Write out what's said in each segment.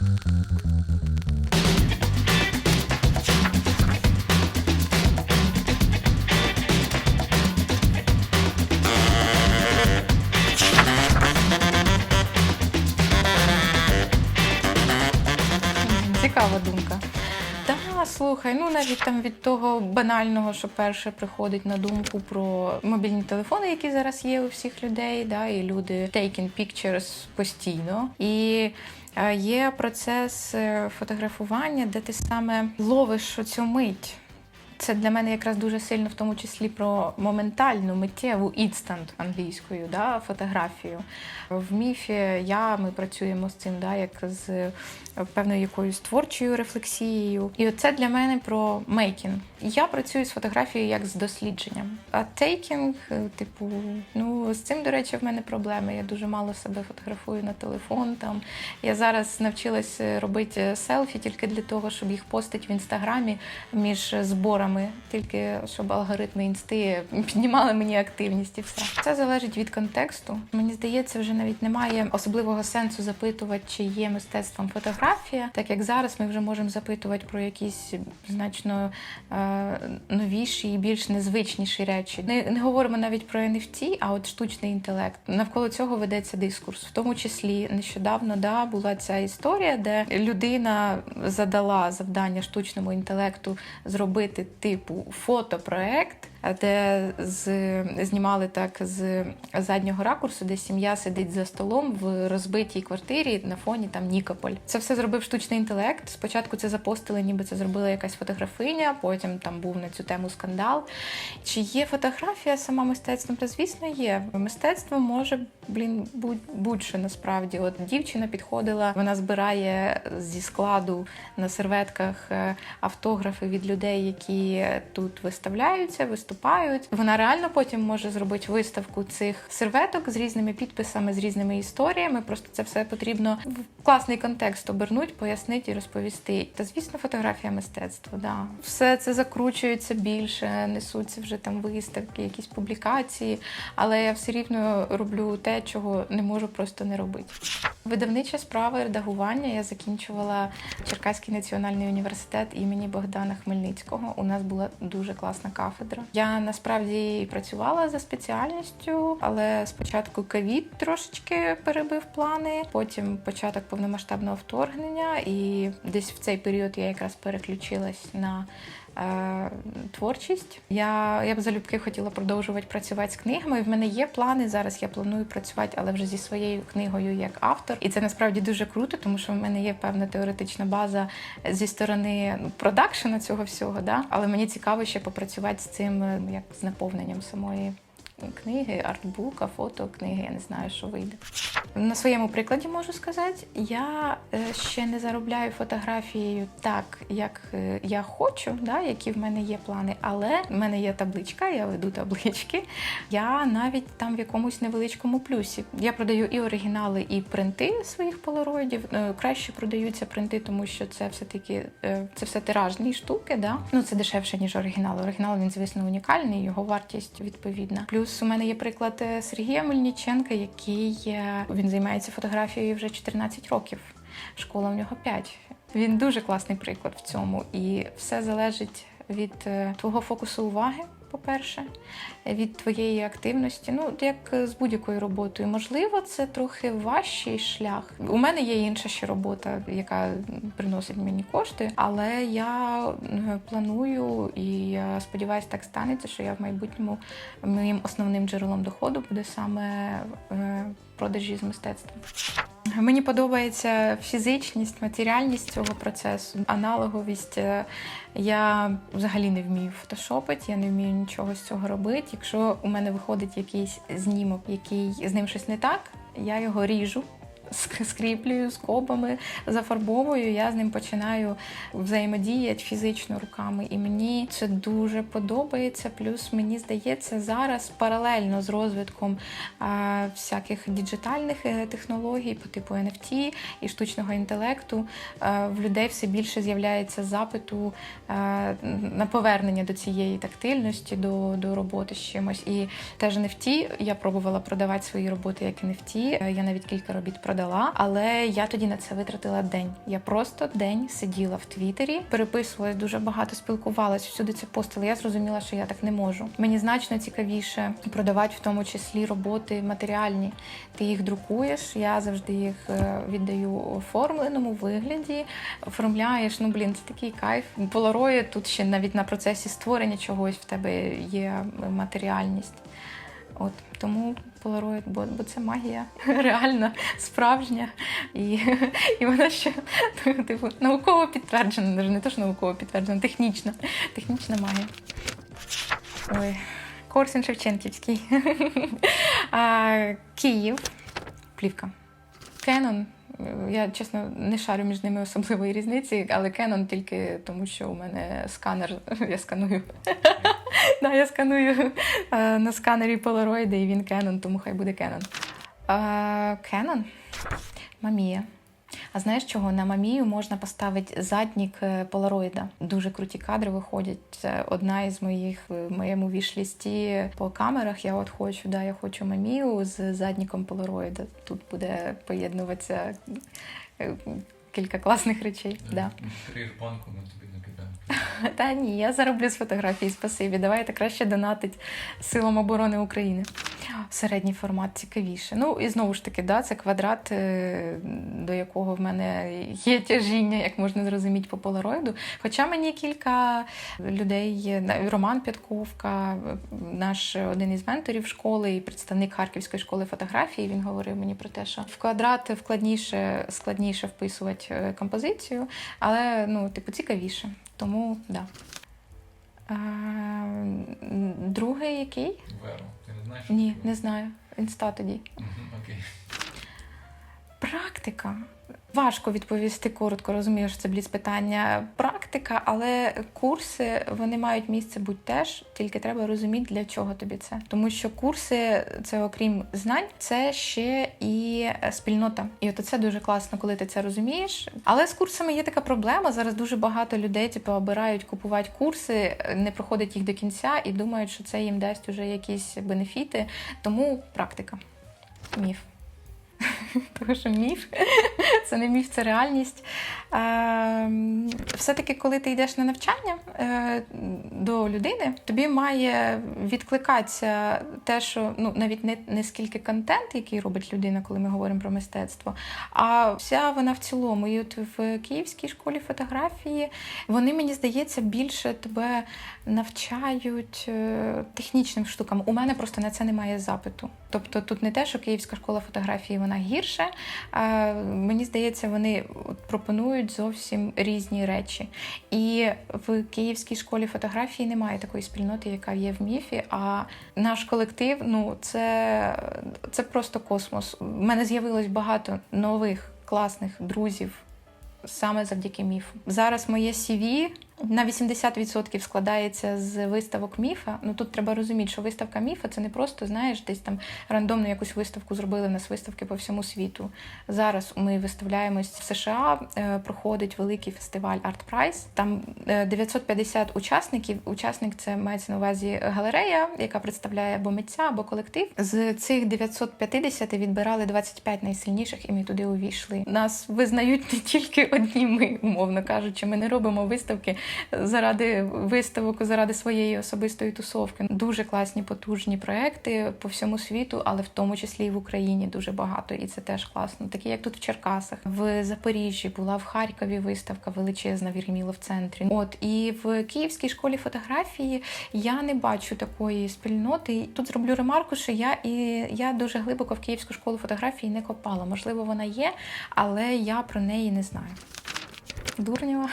ハハハハ。Слухай, ну навіть там від того банального, що перше приходить на думку про мобільні телефони, які зараз є у всіх людей, да, і люди taking pictures постійно. І е, є процес е, фотографування, де ти саме ловиш оцю мить. Це для мене якраз дуже сильно, в тому числі про моментальну миттєву інстант англійською, да, фотографію. В міфі я ми працюємо з цим, да, як з е, певною якоюсь творчою рефлексією. І оце для мене про мейкінг. Я працюю з фотографією як з дослідженням. А тейкінг, е, типу, ну з цим, до речі, в мене проблеми. Я дуже мало себе фотографую на телефон. Там я зараз навчилась е, робити селфі тільки для того, щоб їх постити в інстаграмі між зборами, тільки щоб алгоритми інсти піднімали мені активність і все. Це залежить від контексту. Мені здається, вже навіть немає особливого сенсу запитувати, чи є мистецтвом фотографія, так як зараз ми вже можемо запитувати про якісь значно е, новіші і більш незвичніші речі. Не, не говоримо навіть про NFT, а от штучний інтелект. Навколо цього ведеться дискурс, в тому числі нещодавно да, була ця історія, де людина задала завдання штучному інтелекту зробити типу фотопроект. Де з знімали так з заднього ракурсу, де сім'я сидить за столом в розбитій квартирі на фоні там Нікополь. Це все зробив штучний інтелект. Спочатку це запостили, ніби це зробила якась фотографиня. Потім там був на цю тему скандал. Чи є фотографія сама мистецтвом? Та звісно, є. Мистецтво може блін будь- будь-що насправді. От дівчина підходила, вона збирає зі складу на серветках е, автографи від людей, які тут виставляються, виступають. Вона реально потім може зробити виставку цих серветок з різними підписами, з різними історіями. Просто це все потрібно в класний контекст обернути, пояснити і розповісти. Та звісно, фотографія мистецтва. Да. Все це закручується більше, несуться вже там виставки, якісь публікації, але я все рівно роблю те, чого не можу просто не робити. Видавнича справа редагування я закінчувала Черкаський національний університет імені Богдана Хмельницького. У нас була дуже класна кафедра. Я насправді працювала за спеціальністю, але спочатку ковід трошечки перебив плани, потім початок повномасштабного вторгнення, і десь в цей період я якраз переключилась на творчість. Я, я б залюбки хотіла продовжувати працювати з книгами. В мене є плани. Зараз я планую працювати, але вже зі своєю книгою як автор. І це насправді дуже круто, тому що в мене є певна теоретична база зі сторони ну, продакшена цього всього. Да? Але мені цікаво ще попрацювати з цим е, як з наповненням самої. Книги, артбука, фото, книги, я не знаю, що вийде. На своєму прикладі можу сказати, я е, ще не заробляю фотографією так, як е, я хочу, да, які в мене є плани, але в мене є табличка, я веду таблички. Я навіть там в якомусь невеличкому плюсі. Я продаю і оригінали, і принти своїх полароїдів. Е, Краще продаються принти, тому що це все-таки це все тиражні штуки. Да? Ну це дешевше, ніж оригінал. Оригінал він, звісно, унікальний, його вартість відповідна. Плюс у мене є приклад е, Сергія Мельниченка, який е, він займається фотографією вже 14 років. Школа в нього 5. Він дуже класний приклад в цьому, і все залежить від е, твого фокусу уваги. По-перше, від твоєї активності, ну як з будь-якою роботою, можливо, це трохи важчий шлях. У мене є інша ще робота, яка приносить мені кошти, але я е, планую і я сподіваюся, так станеться, що я в майбутньому моїм основним джерелом доходу буде саме е, продажі з мистецтва. Мені подобається фізичність, матеріальність цього процесу, аналоговість. Е, Я взагалі не вмію фотошопити, я не вмію нічого з цього робити. Якщо у мене виходить якийсь знімок, який з ним щось не так, я його ріжу. Ск- Скріплюю скобами, зафарбовую, я з ним починаю взаємодіяти фізично руками. І мені це дуже подобається. Плюс мені здається, зараз паралельно з розвитком а, всяких діджитальних е, технологій по типу NFT і штучного інтелекту е, в людей все більше з'являється запиту е, на повернення до цієї тактильності, до, до роботи з чимось. І теж NFT, я пробувала продавати свої роботи як NFT. Я навіть кілька робіт продала, але я тоді на це витратила день. Я просто день сиділа в Твіттері, переписувалась дуже багато, спілкувалась, всюди це постили. Я зрозуміла, що я так не можу. Мені значно цікавіше продавати в тому числі роботи матеріальні. Ти їх друкуєш. Я завжди їх е, віддаю у оформленому вигляді. Оформляєш. Ну блін, це такий кайф. Поларої тут ще навіть на процесі створення чогось в тебе є матеріальність. От тому полароїд, бо, бо це магія реальна, справжня. І, і вона ще типу, науково підтверджена, навіть не то, що науково підтверджена, технічна. Технічна магія. Ой, Корсун Шевченківський. а, Київ. Плівка. Canon. Я чесно не шарю між ними особливої різниці, але Canon тільки тому, що у мене сканер, я сканую. Да, я сканую е, на сканері Polaroid, і він Canon, тому хай буде Canon. Canon? Мамія. А знаєш чого? На мамію можна поставити заднік е, полароїда. Дуже круті кадри виходять. Одна із моїх в моєму вішлісті по камерах. Я от хочу, да, я хочу мамію з задніком полароїда. Тут буде поєднуватися е, кілька класних речей. Да. Три банку, ми. Та ні, я зароблю з фотографії, спасибі. Давайте краще донатить Силам оборони України. Середній формат цікавіше. Ну і знову ж таки, да, це квадрат, е, до якого в мене є тяжіння, як можна зрозуміти по полароїду. Хоча мені кілька людей, Роман Пятковка, наш один із менторів школи і представник Харківської школи фотографії, він говорив мені про те, що в квадрат вкладніше, складніше вписувати е, композицію, але ну, типу, цікавіше. Тому да. А, другий який? Веро, ти не знаєш? Ні, не знаю. Інста тоді. Окей. Практика. Важко відповісти коротко, розумієш, це бліц питання. Практика, але курси вони мають місце бути теж, тільки треба розуміти, для чого тобі це. Тому що курси це, окрім знань, це ще і е, спільнота. І от це дуже класно, коли ти це розумієш. Але з курсами є така проблема. Зараз дуже багато людей типу, обирають купувати курси, е, не проходять їх до кінця і думають, що це їм дасть уже якісь бенефіти. Тому практика. Міф. Тому що міф це не міф, це реальність. Е, Все-таки, коли ти йдеш на навчання е, до людини, тобі має відкликатися те, що ну навіть не, не скільки контент, який робить людина, коли ми говоримо про мистецтво, а вся вона в цілому. І от в Київській школі фотографії вони, мені здається, більше тебе навчають е, технічним штукам. У мене просто на це немає запиту. Тобто тут не те, що Київська школа фотографії вона гірше. Мені здається, вони пропонують зовсім різні речі. І в Київській школі фотографії немає такої спільноти, яка є в міфі. А наш колектив ну це, це просто космос. У мене з'явилось багато нових класних друзів саме завдяки міфу. Зараз моє CV на 80% складається з виставок міфа. Ну тут треба розуміти, що виставка міфа це не просто, знаєш, десь там рандомно якусь виставку зробили у нас виставки по всьому світу. Зараз ми виставляємось в США, е, проходить великий фестиваль Art Prize. Там е, 950 учасників. Учасник це мається на увазі галерея, яка представляє або митця, або колектив. З цих 950 відбирали 25 найсильніших, і ми туди увійшли. Нас визнають не тільки одні ми, умовно кажучи. Ми не робимо виставки заради виставок, заради своєї особистої тусовки. Дуже класні, потужні проекти по всьому світу, але в тому числі і в Україні дуже багато, і це теж класно. Такі як тут в Черкасах, в Запоріжжі була в Харкові виставка величезна в Єрміло в центрі. От і в Київській школі фотографії я не бачу такої спільноти. Тут зроблю ремарку, що я і я дуже глибоко в Київську школу фотографії не копала. Можливо, вона є, але я про неї не знаю. Дурнєва.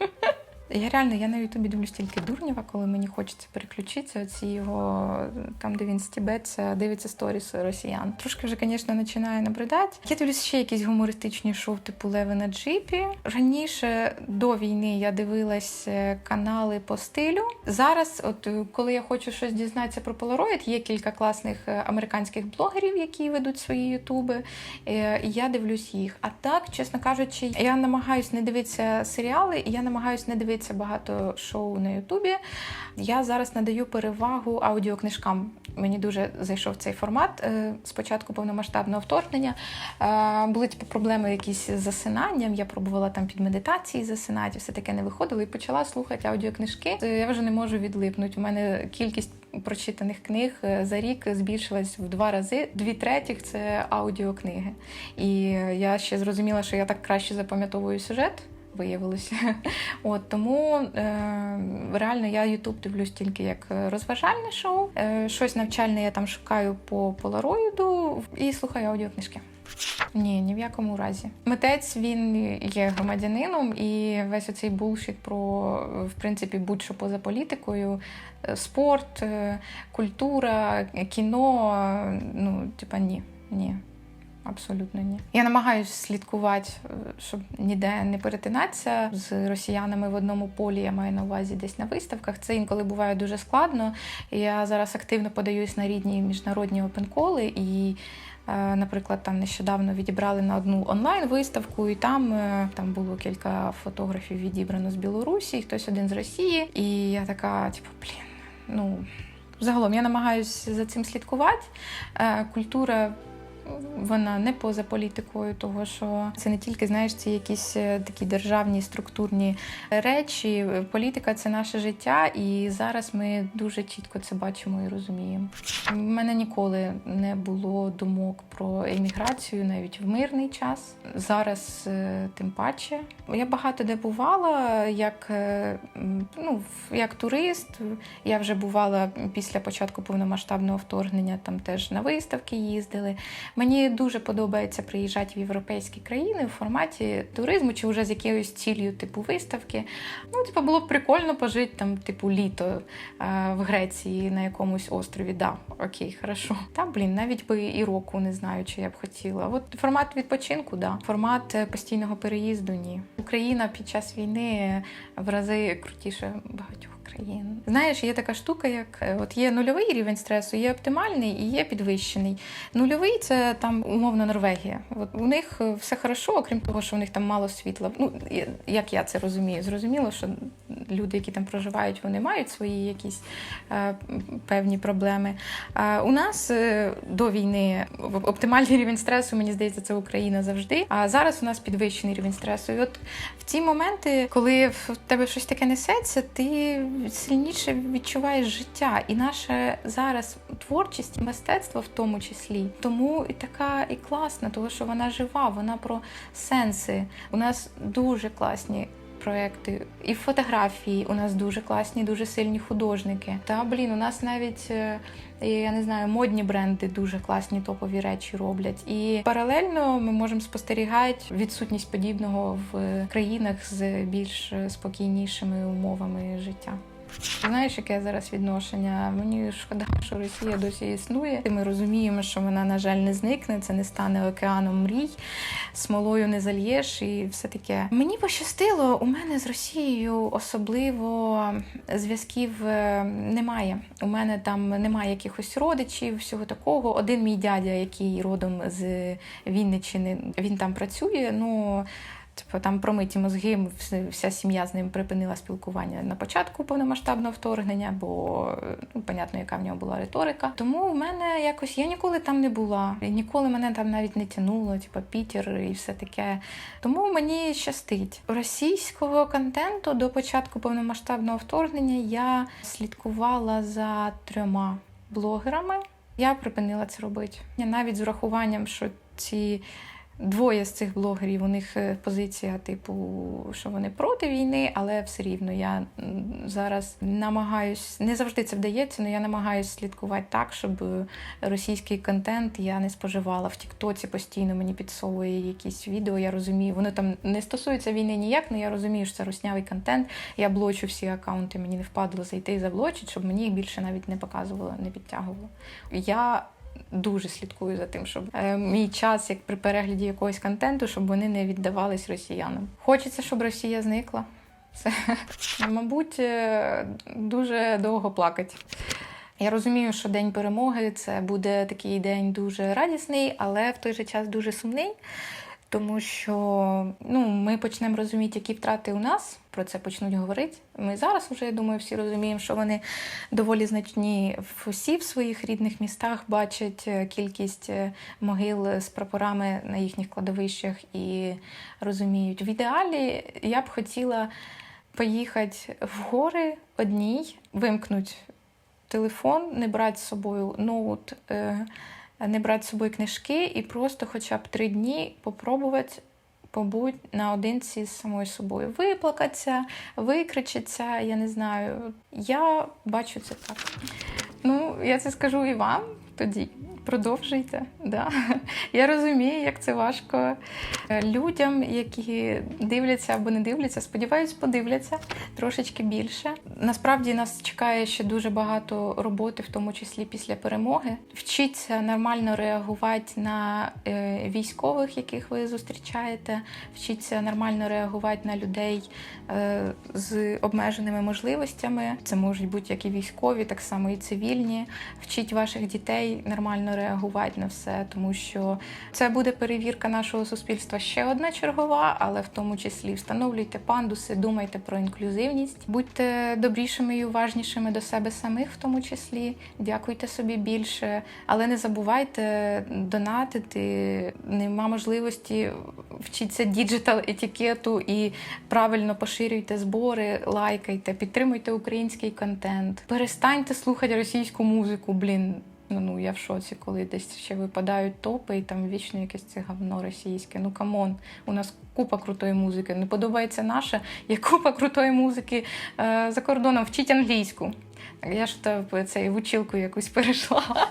Я реально я на Ютубі дивлюсь тільки Дурнєва, коли мені хочеться переключитися. Оці його там, де він стібеться, дивиться сторіс росіян. Трошки вже, звісно, починає набридати. Я дивлюсь ще якісь гумористичні шоу, типу Леви на джипі. Раніше до війни я дивилась е, канали по стилю. Зараз, от е, коли я хочу щось дізнатися про Polaroid, є кілька класних е, американських блогерів, які ведуть свої ютуби. І Я дивлюсь їх. А так, чесно кажучи, я намагаюсь не дивитися серіали, і я намагаюсь не дивитися багато шоу на Ютубі. Я зараз надаю перевагу аудіокнижкам. Мені дуже зайшов цей формат е, спочатку повномасштабного вторгнення. Е, Були типу, проблеми якісь з засинанням. Я пробувала там під медитації засинати, все таке не виходило і почала слухати аудіокнижки. Е, Я вже не можу відлипнути. У мене кількість прочитаних книг за рік збільшилась в два рази. Дві третіх це аудіокниги. І я ще зрозуміла, що я так краще запам'ятовую сюжет. Виявилося. От тому е, реально я Ютуб дивлюсь тільки як розважальне шоу. Е, щось навчальне я там шукаю по полароїду і слухаю аудіокнижки. Ні, ні в якому разі. Митець він є громадянином, і весь оцей булшіт про в принципі будь-що поза політикою, е, спорт, е, культура, кіно. е, Ну, типа, ні, ні. Абсолютно ні. Я намагаюся слідкувати, е, щоб ніде не перетинатися з росіянами в одному полі. Я маю на увазі десь на виставках. Це інколи буває дуже складно. Я зараз активно подаюсь на рідні міжнародні опенколи і. е, Наприклад, там нещодавно відібрали на одну онлайн-виставку, і там, е, там було кілька фотографів відібрано з Білорусі, хтось один з Росії. І я така, типу, блін, ну загалом я намагаюся за цим слідкувати. Культура вона не поза політикою, того що це не тільки знаєш, ці якісь е, такі державні структурні речі. Політика це наше життя, і зараз ми дуже чітко це бачимо і розуміємо. У мене ніколи не було думок про еміграцію навіть в мирний час. Зараз е, тим паче. Я багато де бувала, як, е, ну, як турист. Я вже бувала після початку повномасштабного вторгнення, там теж на виставки їздили. Мені дуже подобається приїжджати в європейські країни в форматі туризму чи вже з якоюсь ціллю, типу виставки. Ну, типу, було б прикольно пожити там, типу, літо е, в Греції на якомусь острові. Да, окей, хорошо. Та блін, навіть би і року не знаю, чи я б хотіла. От формат відпочинку, да. Формат е, постійного переїзду ні. Україна під час війни в рази крутіше багатьох країн. Знаєш, є така штука, як е, от є нульовий рівень стресу, є оптимальний і є підвищений. Нульовий це там умовно Норвегія. От у них е, все хорошо, окрім того, що у них там мало світла. Ну як я це розумію, зрозуміло, що люди, які там проживають, вони мають свої якісь е, певні проблеми. А у нас е, до війни оптимальний рівень стресу, мені здається, це Україна завжди. А зараз у нас підвищений рівень стресу. І от в ці моменти, коли в тебе щось таке несеться, ти сильніше відчуваєш життя. І наша зараз творчість, мистецтво в тому числі. Тому і така і класна, тому що вона жива, вона про сенси. У нас дуже класні. Проекти і фотографії у нас дуже класні, дуже сильні художники. Та блін, у нас навіть е, я не знаю, модні бренди дуже класні топові речі роблять. І паралельно ми можемо спостерігати відсутність подібного в країнах з більш спокійнішими умовами життя. Знаєш, яке зараз відношення? Мені шкода, що Росія досі існує. Ми розуміємо, що вона, на жаль, не зникне. Це не стане океаном мрій, смолою не зальєш і все таке. Мені пощастило, у мене з Росією особливо зв'язків е, немає. У мене там немає якихось родичів, всього такого. Один мій дядя, який родом з Вінниччини, він там працює. Ну Типу там промиті мозги, вся сім'я з ним припинила спілкування на початку повномасштабного вторгнення, бо ну, понятно, яка в нього була риторика. Тому в мене якось я ніколи там не була, ніколи мене там навіть не тянуло, типу Пітер і все таке. Тому мені щастить. Російського контенту до початку повномасштабного вторгнення я слідкувала за трьома блогерами. Я припинила це робити. Я навіть з урахуванням, що ці Двоє з цих блогерів у них е, позиція, типу, що вони проти війни, але все рівно я зараз намагаюсь, не завжди це вдається, але я намагаюсь слідкувати так, щоб е, російський контент я не споживала. В Тіктоці постійно мені підсовує якісь відео. Я розумію, воно там не стосується війни ніяк, але я розумію, що це руснявий контент. Я блочу всі акаунти, мені не впадло зайти і заблочити, щоб мені їх більше навіть не показувало, не підтягувало. Я дуже слідкую за тим, щоб е, мій час, як при перегляді якогось контенту, щоб вони не віддавались росіянам. Хочеться, щоб Росія зникла. Все. Мабуть, е, дуже довго плакати. Я розумію, що день перемоги це буде такий день дуже радісний, але в той же час дуже сумний. Тому що ну, ми почнемо розуміти, які втрати у нас про це почнуть говорити. Ми зараз вже я думаю, всі розуміємо, що вони доволі значні всі в своїх рідних містах бачать е, кількість е, могил з прапорами на їхніх кладовищах і розуміють. В ідеалі я б хотіла поїхати в гори одній, вимкнути телефон, не брати з собою ноут, е, не брати з собою книжки і просто хоча б три дні попробувати побути наодинці з самою собою. Виплакатися, викричатися, я не знаю. Я бачу це так. Ну, я це скажу і вам тоді. Продовжуйте. Да. Я розумію, як це важко Е, людям, які дивляться або не дивляться. Сподіваюсь, подивляться трошечки більше. Насправді нас чекає ще дуже багато роботи, в тому числі після перемоги. Вчіться нормально реагувати на е, військових, яких ви зустрічаєте. Вчіться нормально реагувати на людей е, з обмеженими можливостями. Це можуть бути як і військові, так само і цивільні. Вчіть ваших дітей нормально реагувати на все, тому що це буде перевірка нашого суспільства ще одна чергова, але в тому числі встановлюйте пандуси, думайте про інклюзивність, будьте добрішими і уважнішими до себе самих, в тому числі. Дякуйте собі більше, але не забувайте донатити. Нема можливості вчіться діджитал етикету і правильно поширюйте збори, лайкайте, підтримуйте український контент. Перестаньте слухати російську музику, блін. Ну, ну я в шоці, коли десь ще випадають топи, і там вічно якесь це говно російське. Ну камон, у нас купа крутої музики. Не подобається наша, є купа крутої музики е, за кордоном. Вчіть англійську. Я ж цей в училку якусь перейшла.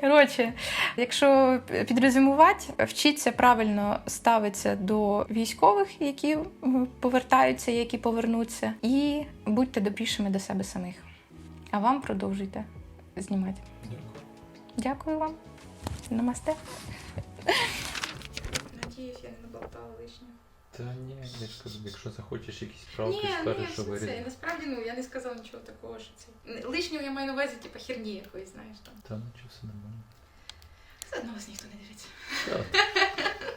Коротше, якщо підрезюмувати, вчіться правильно ставитися до військових, які повертаються, які повернуться, і будьте добрішими до себе самих. А вам продовжуйте знімати. Дякую. Дякую вам. Намасте. Надіюсь, я не наболтала лишнього. Та ні, я ж кажу, якщо захочеш якісь правки, скажеш, що вирізати. насправді ну я не сказала нічого такого, що це. Лишнього я маю на увазі, типу, херні якоїсь, знаєш там. Та нічого все нормально. Все одно вас ніхто не дивиться. Так.